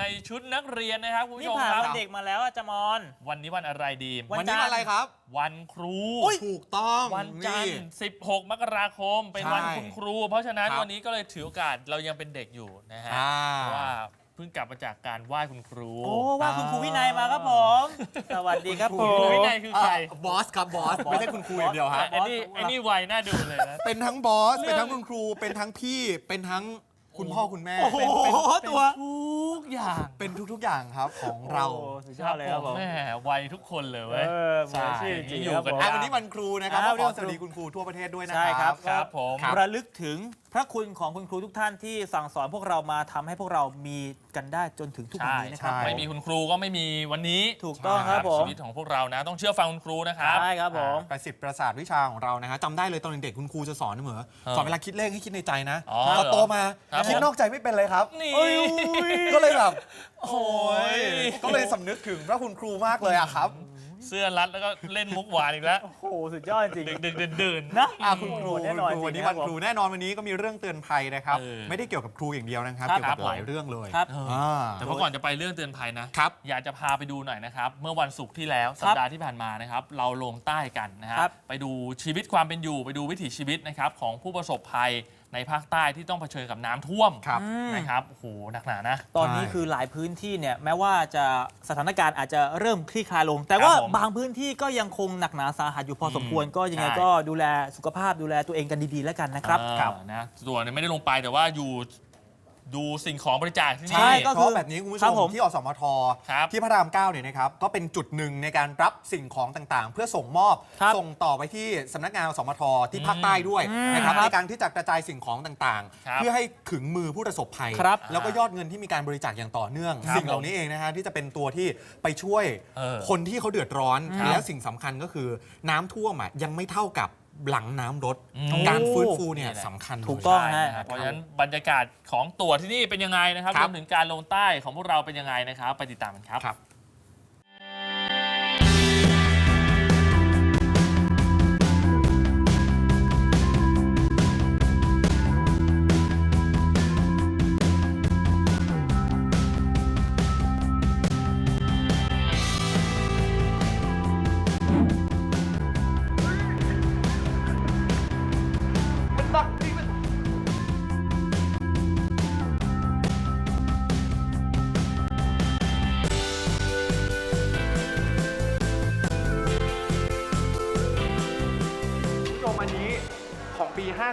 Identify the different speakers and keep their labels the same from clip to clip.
Speaker 1: ยังอยู่ในชุดนักเรียนนะครับคุณผู้
Speaker 2: นี่
Speaker 1: ชม
Speaker 2: ผ่าน
Speaker 1: ครับ
Speaker 2: วันเด็กมาแล้วอะจามอน
Speaker 1: วันนี้วันอะไรดี
Speaker 2: วัน
Speaker 3: วันนี้วันอะไรครับ
Speaker 1: วันครู
Speaker 3: ถูกต้อง
Speaker 1: วันจันทร์ 16 มกราคม เป็น
Speaker 3: ใช่
Speaker 1: วันคุณครู เพราะฉะนั้น
Speaker 3: ครับ
Speaker 1: วันนี้ก็เลยถือโอกาสเรายังเป็นเด็กอยู่นะฮะ
Speaker 3: อ่า
Speaker 1: เพราะว่าเพิ่งกลับมาจากการไหว้คุณครู
Speaker 2: โอ้ว่าคุณครูวินัยมาครับผม สวัสดีครับผ
Speaker 1: คุณ
Speaker 2: ม
Speaker 1: ครูวินัย คือใคร
Speaker 3: บอสครับบอสไม่ใช่คุณครูอย่างเดียวฮะ
Speaker 1: ไอ้นี่ไอ้นี่ไวน่าดูเลยนะ
Speaker 3: เป็นทั้งบอส
Speaker 1: เรื่อง
Speaker 3: เป็นทั้งคุณครู เป็นทั้งพี่ เป็นทั้ง คุณพ่อคุณแม่
Speaker 2: โอ้โห
Speaker 3: เป็น
Speaker 2: ตัว
Speaker 1: ทุกอย่าง
Speaker 3: เป็นทุกๆอย่างครับของเรา
Speaker 2: โอ้สุดยอดเลยครับผม
Speaker 1: แม่ไวทุกคนเลย
Speaker 2: เอ
Speaker 1: เว้ย
Speaker 2: อมืออาชีพจริงๆครับผม
Speaker 3: อะวันนี้วันครูนะครับ
Speaker 2: อ่า
Speaker 3: ก็ขอ
Speaker 2: วันครู
Speaker 3: สวัสดีคุณครูทั่วประเทศด้วยนะ
Speaker 2: ใช่ครับ
Speaker 1: ครับผม
Speaker 3: ครับ
Speaker 2: ระลึกถึง พระคุณของคุณครูทุกท่านที่สั่งสอนพวกเรามาทำให้พวกเรามีกันได้จนถึงทุกวัน
Speaker 1: ใช่
Speaker 2: นี้นะครับ
Speaker 3: ใช่
Speaker 1: ไม่มีคุณครูก็ไม่มีวันนี้
Speaker 2: ถูกต้องครับผม
Speaker 1: ชีวิตของพวกเรานะ ต้องเชื่อฟังคุณครูนะครับ
Speaker 2: ใช่ครับผม
Speaker 3: ประสิทธิ์ประสาทวิชาของเรานะฮะจำได้เลยตอนเด็กๆคุณครูจะสอนเสมอ
Speaker 1: เออ
Speaker 3: สอนเวลาคิดเลขให้คิดในใจนะ
Speaker 1: อ๋อ
Speaker 3: พอโตมา
Speaker 1: ครับ
Speaker 3: คิด
Speaker 1: ผม
Speaker 3: นอกใจไม่เป็นเลยครับ
Speaker 1: นี่
Speaker 2: โอ้ย
Speaker 3: ก็เลยแบบ
Speaker 1: โอ้ย
Speaker 3: ก็เลยสำนึกถึงพระคุณครูมากเลยอะครับ
Speaker 1: เสื้อรัดแล้วก็เล่นมุกหวานอีกแล้ว
Speaker 2: โอ้โห สุดยอดจริง
Speaker 1: ดึกดึกเดินเดิน
Speaker 2: นะ
Speaker 3: อะคุณครู
Speaker 2: แน่นอน
Speaker 3: คุณครูวันนี้
Speaker 2: จริงๆ
Speaker 3: วันครูแน่นอนวันนี้ก็มีเรื่องเตือนภัยนะครับ
Speaker 1: เออ
Speaker 3: ไม่ได้เกี่ยวกับครูอย่างเดียวนะครับ
Speaker 2: ครับ
Speaker 3: เกี่ยวกับ
Speaker 1: ครับ
Speaker 3: หลายเรื่องเลย
Speaker 2: ครับ
Speaker 3: อ่า
Speaker 1: แต่เมื่อก่อนจะไปเรื่องเตือนภัยนะ
Speaker 3: ครับ
Speaker 1: อยากจะพาไปดูหน่อยนะครับ เมื่อวันศุกร์ที่แล้วสัปดาห์ที่ผ่านมานะครับ เราลงใต้กันนะฮะ
Speaker 2: ครับ
Speaker 1: ไปดูชีวิตความเป็นอยู่ ไปดูวิถีชีวิตนะครับของผู้ประสบภัย ในภาคใต้ที่ต้องเผชิญกับน้ำท่วม
Speaker 3: ครับ
Speaker 2: อืม
Speaker 1: นะครับโอ้โหหนักหนานะ
Speaker 2: ตอนนี้
Speaker 3: ใช่
Speaker 2: คือหลายพื้นที่เนี่ยแม้ว่าจะสถานการณ์อาจจะเริ่มคลี่คลายลง แต่ว่า
Speaker 1: ครับผม
Speaker 2: บางพื้นที่ก็ยังคงหนักหนาสาหัสอยู่พอสมควร
Speaker 1: อืม
Speaker 2: ก็ยังไง
Speaker 1: ใช่
Speaker 2: ก็ดูแลสุขภาพดูแลตัวเองกันดีๆแล้วกันนะครับ
Speaker 1: เออ
Speaker 3: ครับ
Speaker 1: นะส่วนเนี่ยไม่ได้ลงไปแต่ว่าอยู่ ดูสิ่งของบริจาคที่
Speaker 2: ใช่
Speaker 1: นี่
Speaker 2: ก็
Speaker 3: เพราะแบบนี้คุณผู้ช
Speaker 2: ครับ
Speaker 3: ม
Speaker 2: ผม
Speaker 3: ที่อสมท
Speaker 1: ครับ
Speaker 3: ที่พระรามเก้าเนี่ยนะครับก็เป็นจุดหนึ่งในการรับสิ่งของต่างๆ เพื่อส่งมอบ
Speaker 2: ครับ
Speaker 3: ส่งต่อไปที่สำนักงานอสมทที่ภาคใต้ด้วย
Speaker 2: อืม
Speaker 3: นะครับ
Speaker 2: ครับ
Speaker 3: ในการที่จะกระจายสิ่งของต่าง
Speaker 1: ครับ
Speaker 3: ๆ เพื่อให้ถึงมือผู้ประสบภัย
Speaker 2: ครับ
Speaker 3: แล้วก็ยอดเงินที่มีการบริจาคอย่างต่อเนื่อง
Speaker 1: ครับ
Speaker 3: สิ่งเหล่านี้เองนะฮะที่จะเป็นตัวที่ไปช่วย
Speaker 1: เออ
Speaker 3: คนที่เขาเดือดร้อน
Speaker 1: ครับ
Speaker 3: แล้วสิ่งสำคัญก็คือน้ำท่วมอะยังไม่เท่ากับ หลังน้ำลด
Speaker 1: อืม
Speaker 3: การฟื้นฟูเนี่ย
Speaker 1: นี่แหละ
Speaker 3: สำคัญเลย
Speaker 2: ถูกต้อง
Speaker 1: ใช่นะครับเพราะฉะนั้นบรรยากาศของตัวที่นี่เป็นยังไงนะครับ
Speaker 3: ครั
Speaker 1: ร
Speaker 3: บ
Speaker 1: วมถึงการลงใต้ของพวกเราเป็นยังไงนะครับ ไปติดตามกันครับ
Speaker 3: ครับ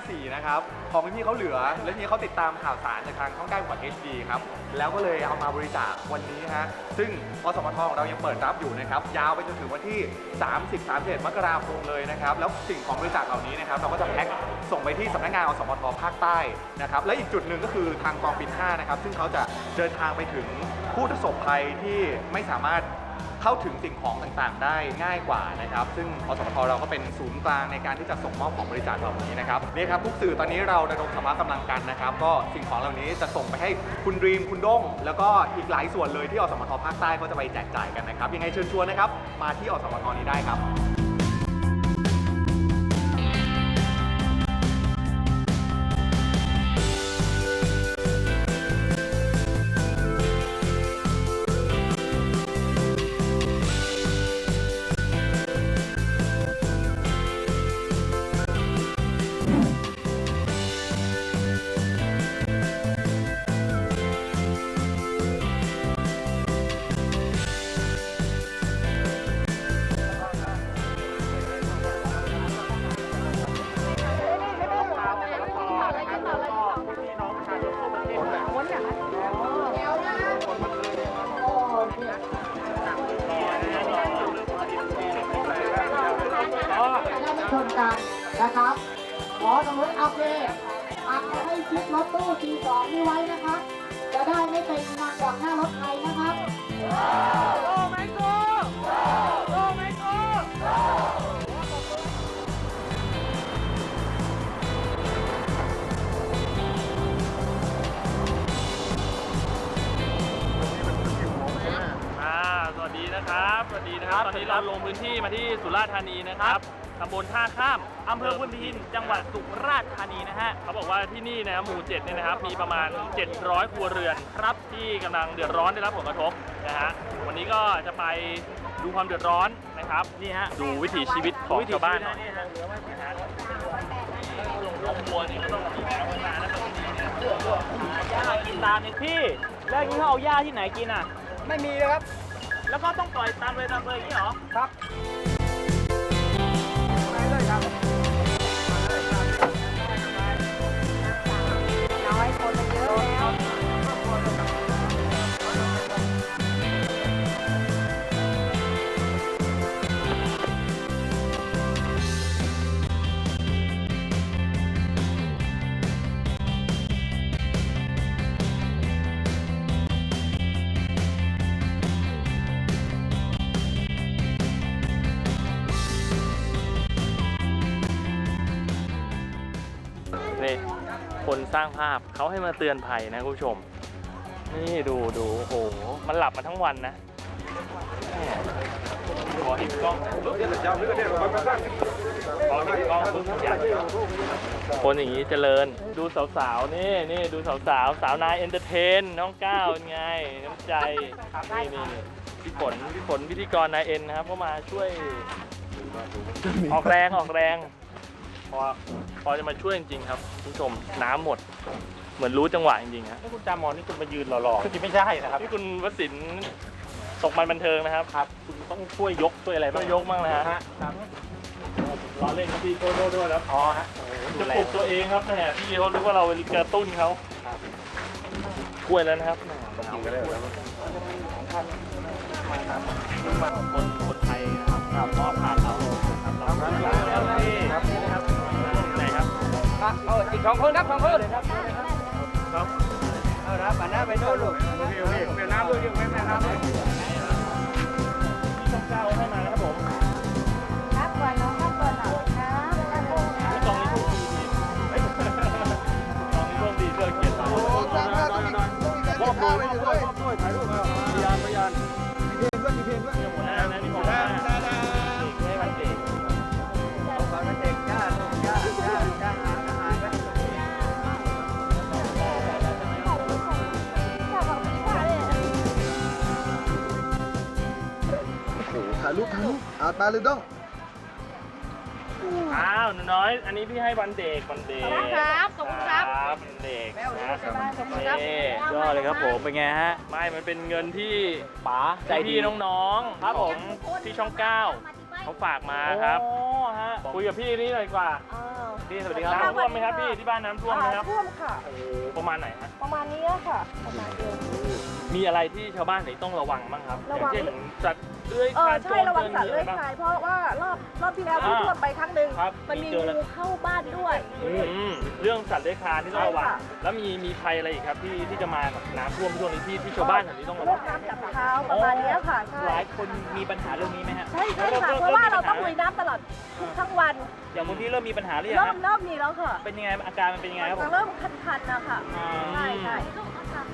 Speaker 4: 54 นะครับ ของพี่ๆเขาเหลือ และทีนี้เขาติดตามข่าวสารจากทางช่องใกล้กว่า HD ครับ แล้วก็เลยเอามาบริจาควันนี้ฮะ ซึ่งอสมทของเรายังเปิดรับอยู่นะครับ ยาวไปจนถึงวันที่ 30 31 มกราคมเลยนะครับ แล้วสิ่งของบริจาคเหล่านี้นะครับ เราก็จะแพ็คส่งไปที่สำนักงานอสมทภาคใต้นะครับ และอีกจุดหนึ่งก็คือทางกองบิน5นะครับ ซึ่งเขาจะเดินทางไปถึงผู้ประสบภัยที่ไม่สามารถ เข้าถึงสิ่งของต่างๆ ได้ง่ายกว่านะครับ ซึ่งอสมทเราก็เป็นศูนย์กลางในการที่จะส่งมอบของบริจาคเหล่านี้นะครับนี่ครับทุกสื่อตอนนี้เราระดมสมากำลังกันนะครับ ก็สิ่งของเหล่านี้จะส่งไปให้คุณดรีมคุณด้ง แล้วก็อีกหลายส่วนเลยที่อสมทภาคใต้เขาจะไปแจกจ่ายกันนะครับยังไงเชิญชวนนะครับมาที่อสมทนี้ได้ครับ
Speaker 5: วั
Speaker 1: สดีนะครับสวัสดีนะครับตอนนี้เราลงพื้นที่มาที่สุราษฎร์ธานีนะครับตำบลท่าข้าม
Speaker 2: อำเภอพุนพิน จังหวัดสุราษฎร์ธานีนะฮะ
Speaker 1: เขาบอกว่าที่นี่นะครับหมู่7เนี่ยนะครับ มีประมาณ 700 ครัวเรือนครับที่กำลังเดือดร้อนได้รับผลกระทบนะฮะ วันนี้ก็จะไปดูความเดือดร้อนนะครับ
Speaker 2: นี่ฮะ
Speaker 1: ดูวิถีชีวิตของชาวบ้านหน่อย
Speaker 2: นี่ฮะ
Speaker 1: นะฮะลงลงวัวเนี่ยก็ต้องมีแมวมานะครับที่นี่เนี่ย
Speaker 2: หญ้ากินตามเนี่ยพี่ แล้วอย่างนี้เขาเอาหญ้าที่ไหนกินอะ
Speaker 4: ไม่มีเลยครับ
Speaker 2: แล้วก็ต้องต่อยตามเลยตามเลยอย่างนี้เหรอ
Speaker 4: ครับ
Speaker 5: คน
Speaker 1: สร้างภาพเขาให้มาเตือนภัยนะคุณผู้ชม นี่ดูดูโอ้โห มันหลับมาทั้งวันนะแหม่ขอเห็นกล้องขอห็นกล้องปุ๊บอยากคนอย่างนี้เจริญ ดูสาวๆ นี่นี่ดูสาวๆ สาวนายเอนเตอร์เทน น้องก้าวไง น้ำใจ นี่นี่นี่พี่ฝนพี่ฝนพิธีกรนายเอ็นนะครับ ก็มาช่วย ออกแรงออกแรง พอพอจะมาช่วยจริงๆครับคุณผู้ชมน้ำหมด เหมือนรู้จังหวะจริงๆครับ
Speaker 2: คุณจามอนนี่คุณมายืนหล่อๆคือไม่ใช่นะครับ
Speaker 1: นี่คุณวสินทร์ตกมันบันเทิงนะครับ
Speaker 2: ครับ คุณต้องช่วยยกช่วยอะไร
Speaker 1: ต้
Speaker 2: บ้า
Speaker 1: องงยกบ้างนะฮะ
Speaker 2: ครับ
Speaker 1: ล้อเล่นครับพี่โทษโทษโทษครับ
Speaker 2: อ๋อฮะโอ้โหดู
Speaker 1: จะ
Speaker 2: แล
Speaker 1: ปลุกตัวเองครับแหมพี่เขารู้ว่าเรากระตุ้นเขา
Speaker 2: ครับ
Speaker 1: กล้วยแล้วนะครับแหม
Speaker 2: กินกันได้แล้วคนคนไทยนะครับครับมอบผ่าน เอา
Speaker 4: อีกสองคนครับสองคน
Speaker 1: ครับ
Speaker 4: เอาละป่าน้าไปโน่นลูกโอเคโอเคเปลี่ยนน้ำด้วยยังไม่แม่น้ำเลย
Speaker 1: พี่ช่องเก้าให้มาครับผม
Speaker 5: ครับก่อนน้องครับก่อนหน่อยครับ
Speaker 1: พี่กองนี้โชคดีดีเฮ้ยกองนี้โชคดีเสื้อเกียรติม
Speaker 4: อบด้วยมอบด้วยมอบด้วยถ่ายรูป
Speaker 6: ถ่ายรูปอาตาเลยต้อง
Speaker 1: อ้าวหนูน้อย อันนี้พี่ให้วันเด็กวันเด็ก
Speaker 5: ครับขอบคุณครับ
Speaker 1: ครับวันเด็กนะ
Speaker 5: ขอบคุณครับ
Speaker 1: นี่
Speaker 2: ยอดเลยครับผมเป็นไงฮะ
Speaker 1: ไม่มันเป็นเงินที่
Speaker 2: ป๋าใจดี
Speaker 1: พี่ๆน้องๆ
Speaker 2: ครับผม
Speaker 1: ของที่ช่องเก้าเขาฝากมาครับ
Speaker 2: โอ้ฮะ
Speaker 1: คุยกับพี่นี่หน่อยดีกว่า
Speaker 2: พี่สวัสดีครับ
Speaker 1: น้ำท่วมไหมครับพี่ที่บ้านน้ำท่วมไหมครับ
Speaker 7: ท่วมค่ะ
Speaker 1: โอ้โหประมาณไหนฮะ
Speaker 7: ประมาณนี้ค่ะประมาณเดียว
Speaker 1: มีอะไรที่ชาวบ้านไหนต้องระวังบ้างครับอ
Speaker 7: ระ
Speaker 1: ย่า
Speaker 7: วั
Speaker 1: ง
Speaker 7: ง
Speaker 1: เช่นสัตว์ เลื้อย
Speaker 7: เอ
Speaker 1: ค
Speaker 7: อ
Speaker 1: ลาน
Speaker 7: ใช่ระวังสัตว์เลื้อย
Speaker 1: บ้าง
Speaker 7: คลายเพราะว่ารอบรอบที่แล้ว
Speaker 1: อ่า
Speaker 7: ที่ท่วมไปครั้งหนึ่ง
Speaker 1: ครับ
Speaker 7: มันมี
Speaker 1: มีเจอแล้ว
Speaker 7: งูเข้าบ้านด้วย
Speaker 1: อืมเรื่องสัตว์เลื้อยคลานที่ต้องระวัง
Speaker 7: ใช่ค่ะ
Speaker 1: แล้วมีมีภัยอะไรอีกครับที่ที่จะมากับน้ำท่วมช่วงนี้ที่ที่ชาวบ้านแถวนี้ต้องระ
Speaker 7: โร
Speaker 1: วัง
Speaker 7: คน้ำจับเท้าประมาณเนี้ยค่ะใช่
Speaker 2: หลายคนมีปัญหาเรื่องนี้ไหมฮะ
Speaker 7: ใช่ใช่ค่ะเพราะว่าเราต้องลุยน้ำตลอดทุกทั้งวัน
Speaker 2: อย่างคนที่เริ่มมีปัญหาหรือยัง
Speaker 7: เริ่ม
Speaker 2: ฮะ
Speaker 7: เริ่มมีแล้วค่ะ
Speaker 2: เป็นยังไงอาการมันเป็นยังไงครับผ
Speaker 7: มัน
Speaker 2: ม
Speaker 7: เริ่มคันๆนะคะ
Speaker 2: อ่า
Speaker 7: ใช่ใช่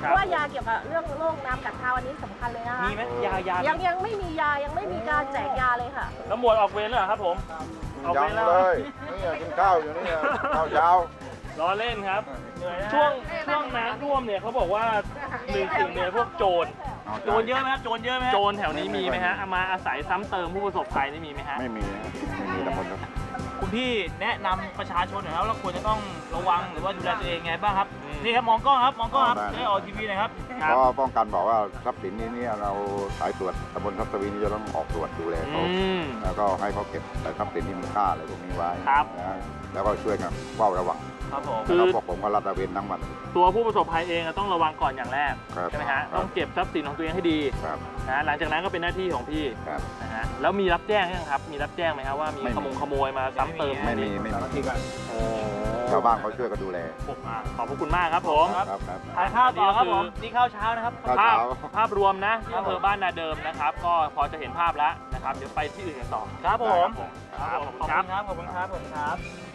Speaker 7: เพราะว่ายาเกี่ยวกับเรื่องโรคน้ำกัดเท้าอันนี้สำคัญเลยนะคะ
Speaker 2: มีไหมยายา
Speaker 7: ยังยังไม่มียายังไม่มีการแจกยาเลยค่ะ
Speaker 1: แล้วหมวดออกเวรแล้วเหรอครับผม ออก
Speaker 6: ยั
Speaker 1: เว
Speaker 6: ง
Speaker 1: รแล้ว
Speaker 6: เลยนี่กินข้าวอยู่นี่ข้าวยาว
Speaker 1: ล้อเล่นครับ ช่วงช่วงน้ำท่วมเนี่ยเขาบอกว่าหนึ่งสิ่งเนี่ยพวกโจร
Speaker 2: โจรเยอะไหมครับโจรเยอะไหมฮะ
Speaker 1: โจรแถวนี้มีไหมฮะเอามาอาศัยซ้ำเติมผู้ประสบภัยนี่มีไหมฮะ
Speaker 6: ไม่มีนะไม่มีแต่คนครับ
Speaker 2: คุณพี่แนะนำประชาชนหน่อยครับว่าควรจะต้องระวังหรือว่าดูแลตัวเองไงบ้างครับนี่ครับมองกล้องครับมองกล้องครับจะได้ออกทีวีหน่อยครับ
Speaker 1: ครับ
Speaker 6: ก็ป้องกันบอกว่าทรัพย์สินนี้เนี่ยเราสายตรวจตำบลทับตวีนี่จะต้องออกตรวจดูแลเขา
Speaker 1: อืม
Speaker 6: แล้วก็ให้เขาเก็บแต่ทรัพย์สินที่มีค่าอะไรพวกนี้ไว้
Speaker 1: ครับ
Speaker 6: นะแล้วก็ช่วยกันเฝ้าระวัง
Speaker 2: ครับผม
Speaker 1: คือ
Speaker 6: แล้วพวกผมก็รัดตระเวนทั้งวัน
Speaker 1: ตัวผู้ประสบภัยเองอะต้องระวังก่อนอย่างแรก
Speaker 6: ครับ
Speaker 1: ใช่ไหมฮะ
Speaker 6: ครับ
Speaker 1: ต้องเก็บทรัพย์สินของตัวเองให้ดี
Speaker 6: ครับ
Speaker 1: นะหลังจากนั้นก็เป็นหน้าที่ของพี่
Speaker 6: ครับ
Speaker 1: นะฮะแล้วมีรับแจ้งยังครับ มีรับแจ้งไหมครับว่ามี
Speaker 6: ไม่มี
Speaker 1: ขโมงขโมยมาซ้ำเติม
Speaker 6: ไม่มีไม่มี
Speaker 1: โอ้
Speaker 6: ชาวบ้านเขาช่วยกันดูแล
Speaker 1: อะขอบพระคุณมากครับผม
Speaker 6: ครับครับ
Speaker 2: ทานข้าวต่อครับผมนี่ข้าวเช้านะครับ
Speaker 6: ข้าว
Speaker 1: ภาพ
Speaker 6: เช้า
Speaker 1: ภาพรวมนะที่อำเภอบ้านนาเดิมนะครับ ก็พอจะเห็นภาพแล้วนะครับ เดี๋ยวไปที่อื่นกันต่อ
Speaker 2: ครับผม
Speaker 1: ครับผม
Speaker 2: ขอบ
Speaker 1: ครับ
Speaker 2: คุณครับ ขอบคุณครับ ขอบคุณครับ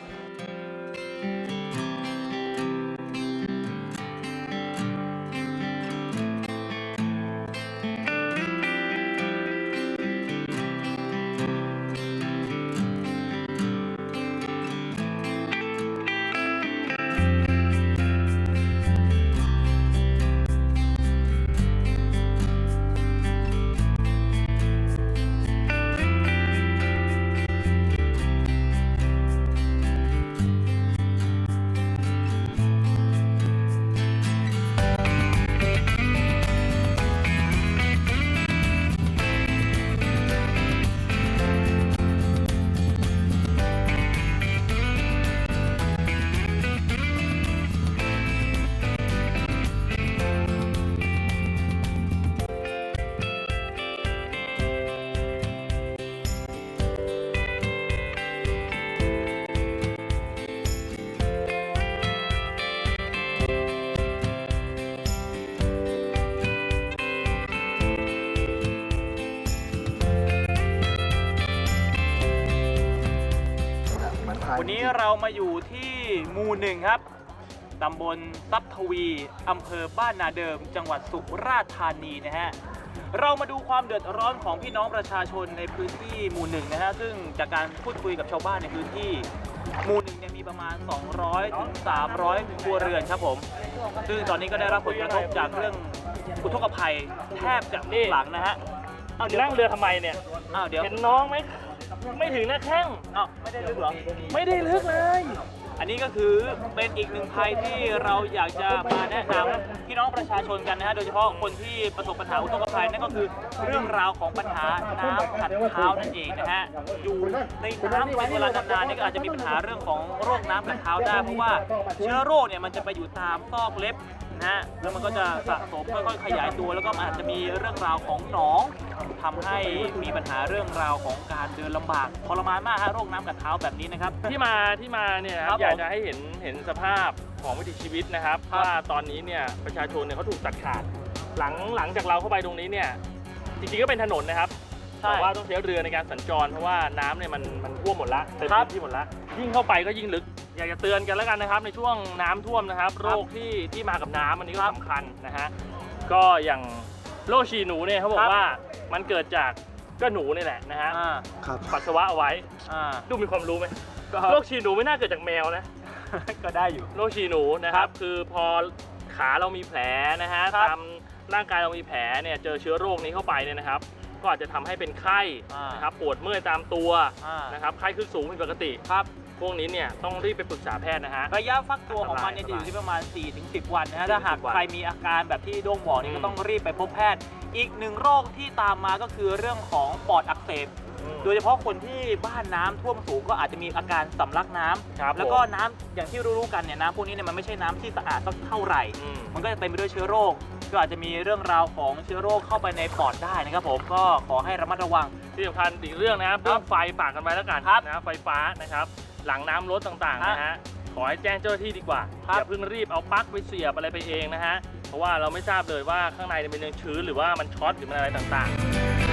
Speaker 2: นี้เรามาอยู่ที่หมู่หนึ่งครับตำบลทรัพย์ทวีอำเภอบ้านนาเดิม จังหวัดสุราษฎร์ธานีนะฮะเรามาดูความเดือดร้อนของพี่น้องประชาชนในพื้นที่หมู่หนึ่งนะฮะซึ่งจากการพูดคุยกับชาวบ้านในพื้นที่ หมู่หนึ่งเนี่ยมีประมาณ 200ถึง300 ครัวเรือนครับผม ซึ่งตอนนี้ก็ได้รับผลกระทบจากเรื่องอุทกภัยแทบจะทุกหลังนะฮะเอาเดี๋ยว
Speaker 1: นั่งเรือทำไมเนี่ย
Speaker 2: อ้าวเดี๋ยว
Speaker 1: เห็นน้องไหม ไม่ถึงหน้าแข้ง
Speaker 2: อ้าวไม่ได้ลึกเหรอ
Speaker 1: ไม่ได้ลึกเลย
Speaker 2: อันนี้ก็คือเป็นอีกหนึ่งภัยที่เราอยากจะมาแนะนำพี่น้องประชาชนกันนะฮะโดยเฉพาะคนที่ประสบปัญหาอุทกภัยนั่นก็คือเรื่องราวของปัญหาน้ำขัดเท้านั่นเองนะฮะอยู่ในน้ำไปเวลานานๆเนี่ยก็อาจจะมีปัญหาเรื่องของโรคน้ำกัดเท้าได้เพราะว่าเชื้อโรคเนี่ยมันจะไปอยู่ตามซอกเล็บนะฮะแล้วมันก็จะสะสมค่อยๆขยายตัวแล้วก็มันอาจจะมีเรื่องราวของหนอง ทำให้มีปัญหาเรื่องราวของการเดินลำบากทรมานมากฮะโรคน้ำกัดเท้าแบบนี้นะครับ
Speaker 1: ที่มาที่มาเนี่ยนะค
Speaker 2: ครั
Speaker 1: รั
Speaker 2: บบผม
Speaker 1: อยากจะให้เห็นเห็นสภาพของวิถีชีวิตนะครับ
Speaker 2: ครับ
Speaker 1: ว่าตอนนี้เนี่ยประชาชนเนี่ยเขาถูกตัดขาด หลังหลังจากเราเข้าไปตรงนี้เนี่ยจริงๆก็เป็นถนนนะครับ
Speaker 2: ใช่
Speaker 1: แต่ว่าต้องใช้เรือในการสัญจรเพราะว่าน้ำเนี่ยมันมันท่วมหมดละเต็ม
Speaker 2: ครับ
Speaker 1: พื้นที่หมดละยิ่งเข้าไปก็ยิ่งลึกอยากจะเตือนกันแล้วกันนะครับ ในช่วงน้ำท่วมนะครับ โรคที่ที่มากับน้ำอันนี้ก็สำคัญนะฮะก็อย่าง โรคฉี่หนูเนี่ยเขาบอ
Speaker 2: ครั
Speaker 1: ก
Speaker 2: บ
Speaker 1: ว่ามันเกิดจากก็หนูนี่แหละนะฮะ
Speaker 2: อ่า
Speaker 1: ปัสสาวะเอาไว้
Speaker 2: อ่า
Speaker 1: ดูมีความรู้ไหม
Speaker 2: ก็
Speaker 1: โรคฉี่หนูไม่น่าเกิดจากแมวนะ
Speaker 2: ก็ได้อยู่
Speaker 1: โรคฉี่หนูนะครับ คือพอขาเรามีแผลนะฮะ
Speaker 2: ครับ
Speaker 1: ตามร่างกายเรามีแผลเนี่ยเจอเชื้อโรคนี้เข้าไปเนี่ยนะครับ ก็อาจจะทำให้เป็นไข้
Speaker 2: อ่าน
Speaker 1: นะครับปวดเมื่อยตามตัว
Speaker 2: อ่า
Speaker 1: นะครับไข้ขึ้นสูงผิดปกติ ครับ พวกนี้เนี่ยต้องรีบไปปรึกษาแพทย์นะฮะ
Speaker 2: ระยะฟักตัวของมันเนี่ยจะอยู่ที่ประมาณ 4-10 วันนะฮะ ถ้าหาก
Speaker 1: วัน
Speaker 2: ใครมีอาการแบบที่โด้งบอกนี่
Speaker 1: อืม
Speaker 2: ก็ต้องรีบไปพบแพทย์ อีกหนึ่งโรคที่ตามมาก็คือเรื่องของปอดอักเสบ โดยเฉพาะคนที่บ้านน้ำท่วมสูงก็อาจจะมีอาการสำลักน้ำ
Speaker 1: ครับ
Speaker 2: แล้วก็
Speaker 1: ผม
Speaker 2: น้ำอย่างที่รู้ๆกันเนี่ยน้ำพวกนี้เนี่ยมันไม่ใช่น้ำที่สะอาดสักเท่าไหร่
Speaker 1: อืม
Speaker 2: มันก็จะเต็มไปด้วยเชื้อโรค ก็อาจจะมีเรื่องราวของเชื้อโรคเข้าไปในปอดได้นะครับผมก็ขอให้ระมัดระวัง
Speaker 1: ที่สำคัญอีกเรื่องนะครับเรื่องไฟฝากกันไว้แล้วกัน
Speaker 2: ครับ
Speaker 1: นะไฟฟ้านะครับ หลังน้ำลดต่างๆนะฮะขอให้แจ้งเจ้าหน้าที่ดีกว่า
Speaker 2: ครับ
Speaker 1: อย่าเพิ่งรีบเอาปลั๊กไปเสียบอะไรไปเองนะฮะเพราะว่าเราไม่ทราบเลยว่าข้างในเนี่ยมันยังชื้นหรือว่ามันช็อตหรือมันอะไรต่างๆ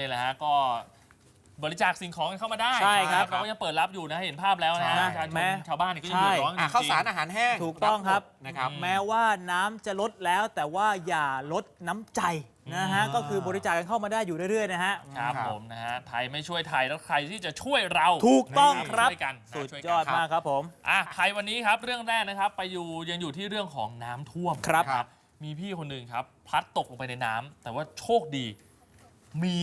Speaker 1: นี่ครับผมนี่แหละฮะก็บริจาคสิ่งของกันเข้ามาได้
Speaker 2: ใช่ครับ
Speaker 1: เราก็ยังเปิดรับอยู่นะเห็นภาพแล้วนะ
Speaker 3: ใช่
Speaker 1: ประชาชน
Speaker 2: แม้
Speaker 1: ชาวบ้านเนี่ยก็ยังเดือดร้อน
Speaker 3: อะ
Speaker 1: จริงๆ
Speaker 3: ข้าวสารอาหารแห้ง
Speaker 8: ถูกต้องครับ
Speaker 3: นะครับ
Speaker 1: อืม
Speaker 8: แม้ว่าน้ำจะลดแล้วแต่ว่าอย่าลดน้ำใจนะฮะ
Speaker 3: อืม
Speaker 8: ก็คือบริจาคกันเข้ามาได้อยู่เรื่อยๆนะฮะ
Speaker 1: ครับ
Speaker 3: ครับ
Speaker 1: ผมนะฮะไทยไม่ช่วยไทยแล้วใครที่จะช่วยเรา
Speaker 8: ถูกต้องครับ
Speaker 1: ช่วยกันนะ
Speaker 8: สุด
Speaker 1: ช่วย
Speaker 8: ย
Speaker 1: กัน
Speaker 8: อดมากครับผม
Speaker 1: อะไทยวันนี้ครับเรื่องแรกนะครับ ไปอยู่ยังอยู่ที่เรื่องของน้ำท่วม
Speaker 8: ครับ
Speaker 1: นะมีพี่คนหนึ่งครับพลัดตกลงไปในน้ำแต่ว่าโชคดี มี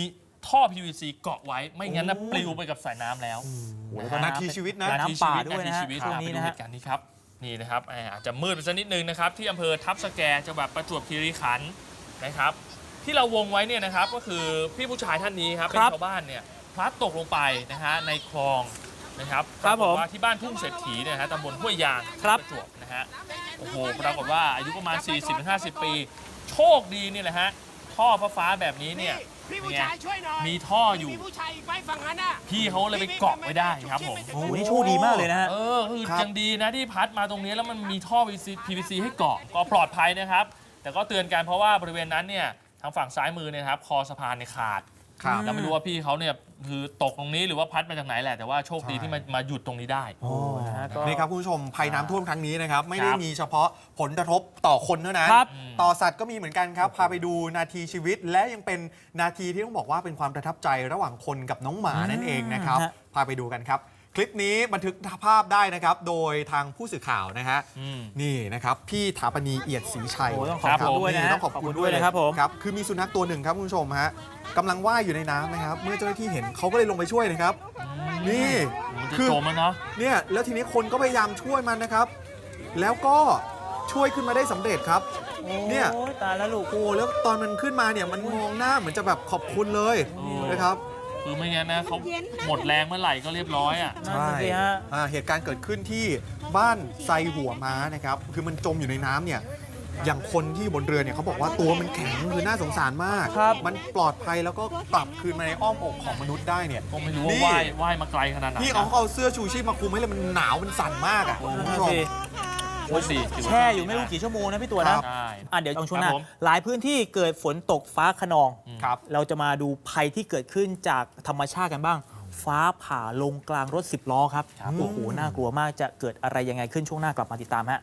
Speaker 1: ท่อ PVC เกาะไว้ไม่งั้นนะ
Speaker 3: โอ้
Speaker 1: ปลิวไปกับสายน้ำแล้ว
Speaker 3: โอ้โหแล้วก็นาทีชีวิตนะ
Speaker 8: น้ำป่าด้วยนะฮะ
Speaker 1: ทีชีวิต
Speaker 8: ช่วง
Speaker 1: ครับ
Speaker 8: นี้
Speaker 1: ไปดู
Speaker 8: นะ
Speaker 1: เห
Speaker 8: ฮะ
Speaker 1: ตุการณ์นี้ครับนี่นะครับอ่าอาจจะมืดไปสักนิดนึงนะครับ ที่อำเภอทับสแกจังหวัดประจวบคีรีขันธ์นะครับ ที่เราวงไว้เนี่ยนะครับก็คือพี่ผู้ชายท่านนี้ครับเป็น
Speaker 8: ครับ
Speaker 1: ชาวบ้านเนี่ยพลัดตกลงไปนะฮะในคลองนะครับ
Speaker 8: ครับ
Speaker 1: ปากฏ
Speaker 8: ผม
Speaker 1: ว่าที่บ้านทุ่งเศรษฐีเนี่ยนะฮะตำบลห้วยยาง
Speaker 8: ครับ
Speaker 1: ประจวบนะฮะโอ้โหปรากฏว่าอายุประมาณ 40-50 ปี โชคดีนี่แหละฮะท่อฟ้าๆแบบนี้เนี่ย
Speaker 9: พี่ผู้
Speaker 1: เนี่ย
Speaker 9: ชายช่วยหน่อย
Speaker 1: มีท่ออยู่
Speaker 9: มีผู้ชายอีกไหมฝั่งนั้นน่ะ
Speaker 1: พี่เขาเลยไปเกาะไว้ได้ครับผม
Speaker 8: โอ้โหนี่โชคดีมากเลยนะฮะ
Speaker 1: เออคือ
Speaker 3: ครับ
Speaker 1: ยังดีนะที่พัดมาตรงนี้แล้วมันมีท่อ PVC PVC ให้เกาะก็ปลอดภัยนะครับ แต่ก็เตือนกันเพราะว่าบริเวณนั้นเนี่ยทางฝั่งซ้ายมือเนี่ยนะครับ คอสะพานเนี่ยขาด
Speaker 3: ครับ
Speaker 1: เราไม่รู้ว่าพี่เขาเนี่ยคือตกตรงนี้หรือว่าพัดมาจากไหนแหละแต่ว่าโชคดี
Speaker 3: ใช่
Speaker 1: ที่มามาหยุดตรงนี้ได้
Speaker 8: โอ้นะฮะก็
Speaker 3: นี่ครับคุณผู้ชมภัยน้ำท่วมครั้งนี้นะครับ ไม่ได้
Speaker 1: ครับ
Speaker 3: มีเฉพาะผลกระทบต่อคนเท่านั้น
Speaker 8: ครับ
Speaker 3: ต่อสัตว์ก็มีเหมือนกันครับ พาไปดูนาทีชีวิต และยังเป็นนาทีที่ต้องบอกว่าเป็นความประทับใจระหว่างคนกับน้องหมานั่นเองนะครับ
Speaker 8: ฮะ
Speaker 3: พาไปดูกันครับ คลิปนี้บันทึกภาพได้นะครับ โดยทางผู้สื่อข่าวนะฮะ
Speaker 1: อืม
Speaker 3: นี่นะครับ พี่ถาปณีเอียดศรีชัย
Speaker 8: โอ้ต้องขอบ
Speaker 1: ครับ
Speaker 8: คุณด้วยนะฮะ
Speaker 3: ต้องขอบคุณ
Speaker 8: ด้วยนะครับผม
Speaker 3: ครับคือมีสุนัขตัวหนึ่งครับคุณผู้ชมฮะกำลังว่ายอยู่ในน้ำนะครับ เมื่อเจ้าหน้าที่เห็นเขาก็เลยลงไปช่วยนะครับ นี่
Speaker 1: มันจะ
Speaker 3: คือ
Speaker 1: จมแล้วเนาะ
Speaker 3: เนี่ยแล้วทีนี้คนก็พยายามช่วยมันนะครับ แล้วก็ช่วยขึ้นมาได้สำเร็จครับ เนี่ย
Speaker 2: โอ้ยตายแล้วลูก
Speaker 3: โอ้แล้วตอนมันขึ้นมาเนี่ยมันมองหน้าเหมือนจะแบบขอบคุณเลย
Speaker 1: โอ้
Speaker 3: นะครับ
Speaker 1: คือไม่งั้นนะเขาหมดแรงเมื่อไหร่ก็เรียบร้อยอะ
Speaker 2: นั่นน่ะสิฮะ
Speaker 3: อ่าเหตุการณ์เกิดขึ้นที่บ้านไซหัวม้านะครับ คือมันจมอยู่ในน้ำเนี่ย อย่างคนที่อยู่บนเรือเนี่ยเขาบอกว่าตัวมันแข็งคือน่าสงสารมาก
Speaker 2: ครับ
Speaker 3: มันปลอดภัยแล้วก็กลับคืนมาในอ้อมอกของมนุษย์ได้เนี่ย
Speaker 1: ก็ไม่รู้
Speaker 3: นี่
Speaker 1: ว่าว่ายว่ายมาไกลขนาดไหน
Speaker 3: พี่เขาเอาเสื้อชูชีพมาคลุมให้เลยมันหนาวมันสั่นมากอะคุณ
Speaker 2: นั่น
Speaker 3: ผู้
Speaker 2: น่ะ
Speaker 3: ชม
Speaker 2: สิ
Speaker 1: โอ้ยสี่ถืว่า
Speaker 2: แช่อยู่ไม่รู้กี่ชั่วโมงนะพี่ตัว
Speaker 3: ค
Speaker 2: นะ
Speaker 3: รับ
Speaker 1: ใช่
Speaker 2: อะเดี๋ยวช่วงหน้า
Speaker 1: ครับผม
Speaker 2: หลายพื้นที่เกิดฝนตกฟ้าขนอง
Speaker 3: ครับ
Speaker 2: เราจะมาดูภัยที่เกิดขึ้นจากธรรมชาติกันบ้าง ฟ้าผ่าลงกลางรถ 10 ล้อครับ โอ้โห น่ากลัวมากจะเกิดอะไรยังไงขึ้นช่วงหน้ากลับมาติดตามฮะ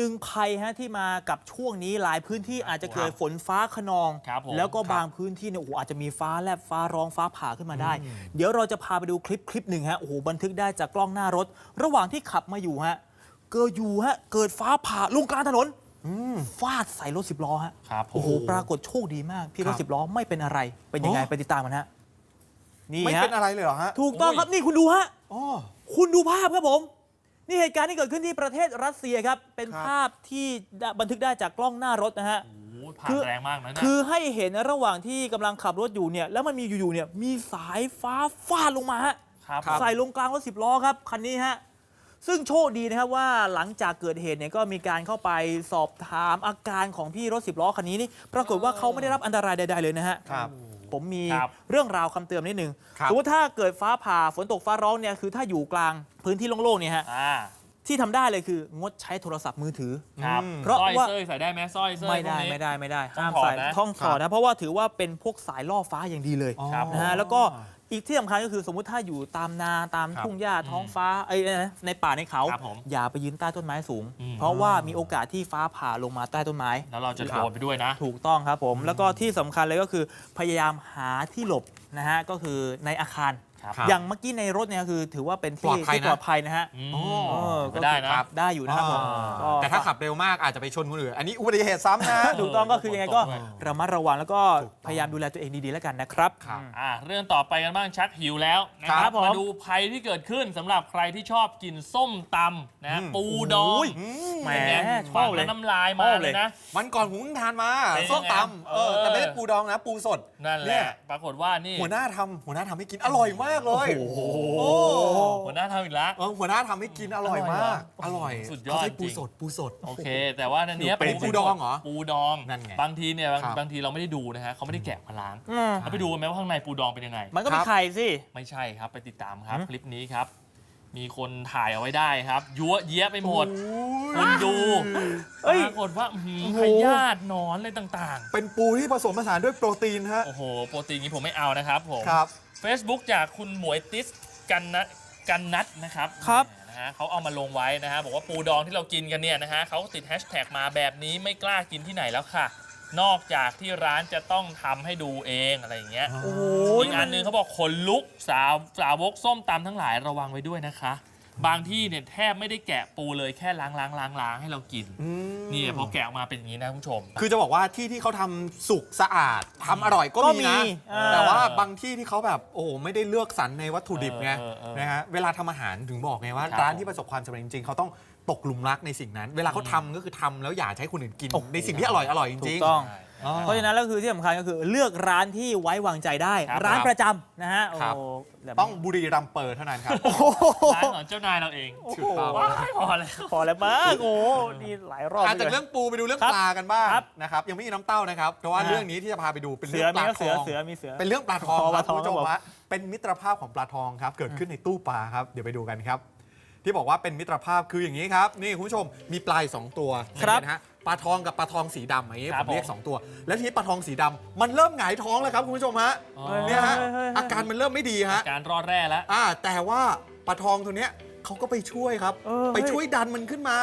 Speaker 2: หนึ่งภัยฮะที่มากับช่วงนี้หลายพื้นที่อาจจะเกิดฝนฟ้าขนอง
Speaker 1: ครับผม
Speaker 2: แล้วก็บางพื้นที่เนี่ยโอ้โหอาจจะมีฟ้าแลบฟ้าร้องฟ้าผ่าขึ้นมาได้ เดี๋ยวเราจะพาไปดูคลิปคลิปหนึ่งฮะโอ้โหบันทึกได้จากกล้องหน้ารถ ระหว่างที่ขับมาอยู่ฮะเกิดอยู่ฮะเกิดฟ้าผ่าลงกลางถนนฟาดใส่รถสิบล้อฮะ
Speaker 1: ครับผม
Speaker 2: โอ้โหปรากฏโชคดีมากพี่รถ
Speaker 3: ครับ
Speaker 2: สิบล้อไม่เป็นอะไรเป็นยังไง
Speaker 3: อ๋อ
Speaker 2: ไปติดตามกันฮะนี่
Speaker 3: ไม่
Speaker 2: ฮะ
Speaker 3: เป็นอะไรเลยเหรอฮะ
Speaker 2: ถูกต้องครับนี่คุณดูฮะ
Speaker 3: อ๋อ
Speaker 2: คุณดูภาพครับผม นี่เหตุการณ์ที่เกิดขึ้นที่ประเทศรัสเซียครับ เป็น
Speaker 3: ครับ
Speaker 2: ภาพที่บันทึกได้จากกล้องหน้ารถนะฮะ
Speaker 1: โอ้โหผ่า
Speaker 2: คือ
Speaker 1: นแรงมากนะเนี่ย
Speaker 2: คือให้เห็นระหว่างที่กำลังขับรถอยู่เนี่ย แล้วมันมีอยู่ๆเนี่ยมีสายฟ้าฟาดลงมาฮะ
Speaker 1: ครับ
Speaker 2: ใส่ลงกลางรถสิบล้อครับ คันนี้ฮะ ซึ่งโชคดีนะครับว่าหลังจากเกิดเหตุเนี่ยก็มีการเข้าไปสอบถามอาการของพี่รถสิบล้อคันนี้นี่ปรากฏว่าเขาไม่ได้รับอันตรายใด ๆเลยนะฮะ
Speaker 3: ครับ
Speaker 2: ผมมี
Speaker 1: ครับ
Speaker 2: เรื่องราวคำเตือนนิดนึง
Speaker 3: ครับ
Speaker 2: สมมติถ้าเกิดฟ้าผ่าฝนตกฟ้าร้องเนี่ยคือถ้าอยู่กลางพื้นที่โล่งๆเนี่ยฮะ
Speaker 1: อ่า
Speaker 2: ที่ทำได้เลยคืองดใช้โทรศัพท์มือถือ
Speaker 1: ครับ
Speaker 3: อืม
Speaker 2: เพราะ
Speaker 1: สร้อย
Speaker 2: ว่า
Speaker 1: เส้ยใส่ได้ไหมสร้อยเส้ย
Speaker 2: ไม่ได้
Speaker 1: พวกนี้
Speaker 2: ไม่ได้ไม่ได้
Speaker 1: ต้อง
Speaker 2: ห้าม
Speaker 1: ถอด
Speaker 2: ใส่
Speaker 1: นะ
Speaker 2: ต้องถอดนะ เพราะว่าถือว่าเป็นพวกสายล่อฟ้าอย่างดีเลย
Speaker 1: ครับ
Speaker 2: นะฮะแล้วก็ อีกที่สำคัญก็คือสมมุติถ้าอยู่ตามนาตาม
Speaker 3: ครับ
Speaker 2: ทุ่งหญ้าท้องฟ้าเอ้ยนะในป่าในเขา
Speaker 1: ครับผม
Speaker 2: อย่าไปยืนใต้ต้นไม้สูง
Speaker 1: อืม
Speaker 2: เพราะว่ามีโอกาสที่ฟ้าผ่าลงมาใต้ต้นไม้
Speaker 1: แล้วเราจะโดนไปด้วยนะ
Speaker 2: ถูกต้องครับผม แล้วก็ที่สำคัญเลยก็คือพยายามหาที่หลบนะฮะก็คือในอาคาร
Speaker 1: ครับ
Speaker 2: อย่างเมื่อกี้ในรถเนี่ยคือถือว่าเป็น
Speaker 3: ปลอ
Speaker 2: ที่
Speaker 3: ดภัย
Speaker 2: ที่
Speaker 3: นะ
Speaker 2: ปลอดภัยนะฮะ
Speaker 1: อืม
Speaker 2: เออ
Speaker 1: ก็ได้นะ
Speaker 2: คือได้อยู่นะครับผม
Speaker 3: อ่า
Speaker 2: ก็
Speaker 3: แต่ถ้าขับเร็วมากอาจจะไปชนคนอื่น อันนี้อุบัติเหตุซ้ำนะ
Speaker 2: ถูกต้องก็คือยังไงก็
Speaker 1: ด้วย
Speaker 2: ระมัดระวังแล้วก็
Speaker 3: ถูกต้อง
Speaker 2: พยายามดูแลตัวเองดีๆแล้วกันนะครับ
Speaker 3: ครับ
Speaker 1: อ่าเรื่องต่อไปกันบ้างชักหิวแล้วนะค
Speaker 2: ครั
Speaker 1: รับบ
Speaker 2: ผม
Speaker 1: มาดูภัยที่เกิดขึ้นสำหรับใครที่ชอบกินส้มตำนะ
Speaker 3: อืม
Speaker 1: ปูดอง
Speaker 2: แหม
Speaker 1: เป็นไง
Speaker 2: ชอบเลย
Speaker 1: ฟังแล้วน้ำลายมา
Speaker 2: ชอบ
Speaker 1: เล
Speaker 2: เลย
Speaker 1: ยนะ
Speaker 3: วันก่อนผมเพิ่งทานมา
Speaker 1: เป็นยังไง
Speaker 3: ส้มตำเออ
Speaker 1: เออ
Speaker 3: แต่ไม่ได้ปูดองนะ ปูสด
Speaker 1: นั่นแห
Speaker 3: เนี่
Speaker 1: ละ
Speaker 3: ย
Speaker 1: ปรากฏว่านี่
Speaker 3: หัวหน้าทำหัวหน้าทำให้กินอร่อยมากเลย
Speaker 2: โอ้โห
Speaker 3: โอ้
Speaker 1: หัวหน้าทำอีกแล้ว
Speaker 3: เออหัวหน้าทำให้กินอร่อยมาก อร่อย
Speaker 1: สุดยอด
Speaker 3: เขาใช้ปู
Speaker 1: จริง
Speaker 3: สดปูสด
Speaker 1: โอเค แต่ว่าอันเนี้ย
Speaker 3: เป็นปูดองเหรอ
Speaker 1: ปูดอง
Speaker 3: นั่นไง
Speaker 1: บางทีเนี่ยบาง
Speaker 3: ครับ
Speaker 1: บางทีเราไม่ได้ดูนะฮะเขาไม่ได้แกะมาล้าง
Speaker 2: อืม
Speaker 1: เราไปดูกันไหมว่าข้างในปูดองเป็นยังไง
Speaker 2: มันก็เป็
Speaker 3: คนรับ
Speaker 2: ไข่สิ
Speaker 1: ไม่ใช่ครับไปติดตามครับ
Speaker 2: หืม
Speaker 1: คลิปนี้ครับ มีคนถ่ายเอาไว้ได้ครับ ยั่วเยี้ยไปหมดคุณดู
Speaker 2: เอ้ย
Speaker 1: ปรากฏว่าอื้อหือ
Speaker 2: โอ้โห
Speaker 1: พยาธิหนอนอะไรต่าง
Speaker 3: เป็นปูที่ผสมผสานด้วยโปรตีนฮะ
Speaker 1: ๆ โอ้โห โปรตีนนี้ผมไม่เอานะครับผม
Speaker 3: ครับ
Speaker 1: Facebook จากคุณหมวยติสกันนะกันนัทนะครับ
Speaker 2: ครับ
Speaker 1: นะฮะเขาเอามาลงไว้นะฮะบอกว่าปูดองที่เรากินกันเนี่ยนะฮะเขาติดแฮชแท็กมาแบบนี้ไม่กล้ากินที่ไหนแล้วค่ะ นอกจากที่ร้านจะต้องทำให้ดูเองอะไรอย่างเงี้ย
Speaker 2: โอ้โห
Speaker 1: อีกอันหนึงเขาบอกขนลุกสาวสาวกส้มตำทั้งหลายระวังไว้ด้วยนะคะ บางที่เนี่ยแทบไม่ได้แกะปูเลยแค่ล้างล้างล้างล้างให้เรากินนี่พอแกะออกมาเป็นอย่างนี้นะคุณผู้ชม
Speaker 3: คือจะบอกว่าที่ที่เขาทำสุกสะอาดทำอร่อยก็
Speaker 2: ก็
Speaker 3: มี
Speaker 2: มี
Speaker 3: นะ
Speaker 2: อ่า
Speaker 3: แต่ว่าบางที่ที่เขาแบบโอ้โหไม่ได้เลือกสรรในวัตถุดิบไง
Speaker 1: เออเออเออ
Speaker 3: นะฮะเวลาทำอาหารถึงบอกไงว่า
Speaker 1: ครับ
Speaker 3: ร้านที่ประสบความสำเร็จจริงๆเขาต้อง ตกหลุมรักในสิ่งนั้น เวลาเขาทำก็คือทำแล้วอยากให้คนอื่นกิน
Speaker 2: โอ้โห
Speaker 3: ในสิ่งที่อร่อยอร่อยจ
Speaker 2: ถู
Speaker 3: ริ
Speaker 2: ก
Speaker 3: งๆ
Speaker 2: ต้อง
Speaker 1: ใช่
Speaker 3: อ๋อ
Speaker 2: เพราะฉะนั้นแล้วคือที่สำคัญก็คือเลือกร้านที่ไว้วางใจได้
Speaker 1: ครับ
Speaker 2: ร้านประจำนะฮะโอ้
Speaker 3: ครับ
Speaker 2: แบบ
Speaker 3: ต้องบุรีรัมย์เปิดเท่านั้นครับ
Speaker 1: ร้านของเจ้านายเราเอง
Speaker 2: โอ้โห
Speaker 3: ถูกต้อง
Speaker 1: ว้ายพอแล้ว
Speaker 2: พอแล้วมากโอ้โหนี่หลายรอบ
Speaker 3: อาจาก
Speaker 2: ลย
Speaker 3: เรื่องปูไปดูเรื่อง
Speaker 2: ครับ
Speaker 3: ปลากันบ้าง
Speaker 2: ครับ
Speaker 3: นะครับยังไม่มีน้ำเต้านะครับเพราะว่า
Speaker 2: อ่า
Speaker 3: เรื่องนี้ที่จะพาไปดูเป็น
Speaker 2: เสื
Speaker 3: เรื่
Speaker 2: อ
Speaker 3: องป
Speaker 2: มี
Speaker 3: ลา
Speaker 2: นะ
Speaker 3: ท
Speaker 2: เสือ
Speaker 3: อง
Speaker 2: เสือมีเสือ
Speaker 3: เป็นเรื่องปลาทอง
Speaker 2: อ๋อ
Speaker 3: ค
Speaker 2: ป
Speaker 3: รั
Speaker 2: ลา
Speaker 3: บ
Speaker 2: ทอง
Speaker 3: คุณผู้ชม
Speaker 2: ครับผม
Speaker 3: ฮะเป็นมิตรภาพของปลาทองครับ เกิดขึ้นในตู้ปลาครับเดี๋ยวไปดูกันครับ ที่บอกว่าเป็นมิตรภาพคืออย่างนี้ครับ นี่คุณผู้ชมมีปลายสองตัว
Speaker 2: ครับ
Speaker 3: นะฮะปลาทองกับปลาทองสีดำอย่างนี้
Speaker 1: ค
Speaker 3: ผ
Speaker 1: รับ
Speaker 3: มเรียก
Speaker 1: ผม
Speaker 3: สองตัว แล้วทีนี้ปลาทองสีดำมันเริ่มหงายท้องแล้วครับคุณผู้ชมฮะ
Speaker 1: อ๋อ
Speaker 3: เนี่ยฮะ
Speaker 2: เฮ้ยเฮ้ยเฮ้ย
Speaker 3: อาการมันเริ่มไม่ดีฮะ
Speaker 1: การรอดแร่แล้ว
Speaker 3: อ่าแต่ว่าปลาทองตัวเนี้ยเขาก็ไปช่วยครับ
Speaker 2: เออ
Speaker 3: ไปช่วยดันมันขึ้นมา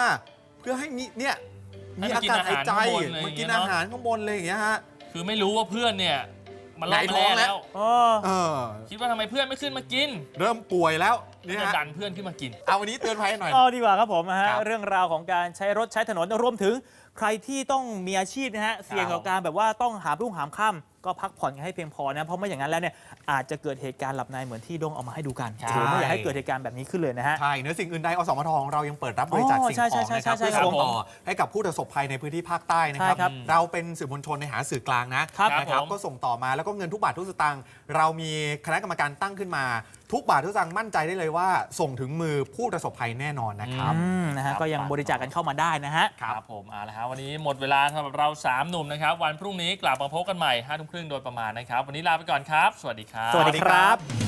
Speaker 3: เพื่อให้มีเนี่ย
Speaker 1: ให้
Speaker 3: มี
Speaker 1: มัน
Speaker 3: อาการหายใจ
Speaker 1: กินอาหารข้างบนเลย
Speaker 3: มันกิน
Speaker 1: อย่างเงี้ย
Speaker 3: อา
Speaker 1: เนอะ
Speaker 3: หารข้างบนเลยอย่างเงี้ยฮะ
Speaker 1: คือไม่รู้ว่าเพื่อนเนี่ยมันรอด
Speaker 3: หงายท้
Speaker 1: แร่
Speaker 3: องแล้ว
Speaker 1: แล้ว
Speaker 2: อ๋อ
Speaker 3: เออ
Speaker 1: คิดว่าทำไมเพื่อนไม่ขึ้นมากิน
Speaker 3: เริ่มป่วยแล้ว
Speaker 1: ก็
Speaker 3: เนี่ย
Speaker 1: จะ
Speaker 3: ฮะ
Speaker 1: ดันเพื่อนขึ้นมากิน
Speaker 3: เอาวันนี้เตือนภัยหน่อย
Speaker 2: เอาดีกว่าครับผมนะฮะ
Speaker 3: ครับ
Speaker 2: เรื่องราวของการใช้รถใช้ถนนรวมถึงใครที่ต้องมีอาชีพนะฮะเสี่ยงต่อการแบบว่าต้องหารุ่งหามค่ำก็พักผ่อนกันให้เพียงพอนะเพราะไม่อย่างนั้นแล้วเนี่ยอาจจะเกิดเหตุการณ์หลับในเหมือนที่โดงเอามาให้ดูกัน
Speaker 1: ใช่
Speaker 2: โอ้โหไม่อยากให้เกิดเหตุการณ์แบบนี้ขึ้นเลยนะฮะ
Speaker 3: ใช่เนื้อสิ่งอื่นใดอสมทของเรายังเปิดรับบริจาค
Speaker 2: อ๋อ
Speaker 3: สิ่ง
Speaker 2: ใช่
Speaker 3: ของ
Speaker 2: ใช่
Speaker 3: นะครับ
Speaker 2: ใช่
Speaker 3: เพื่อ
Speaker 2: ใช่
Speaker 3: ส่ง
Speaker 2: ครับ
Speaker 3: ต่อให้กับผู้ประสบภัยในพื้นที่ภาคใต้นะครับ
Speaker 2: ใช่ครับ
Speaker 3: เราเป็นสื่อมวลชนในหาสื่อกลางนะครับ นะครับ
Speaker 1: ผม
Speaker 3: ก็ส่งต่อมาแล้วก็เงินทุกบาททุกสตางค์เรามีคณะกรรมการตั้งขึ้นมาทุกบาททุกสตางค์มั่นใจได้เลยว่า ส่งถึงมือผู้ประสบภัยแน่นอนนะครับ
Speaker 2: อืมนะฮะก็ยังบริจาคกันเข้ามาได้นะฮะ
Speaker 1: ครับผมเอาละครับวันนี้หมดเวลาสำหรับเรา 3 หนุ่มนะครับ วันพรุ่งนี้กลับมาพบกันใหม่5ทุ่มครึ่งโดยประมาณนะครับ วันนี้ลาไปก่อนครับ สวัสดีครับ
Speaker 2: สวัสดีครับ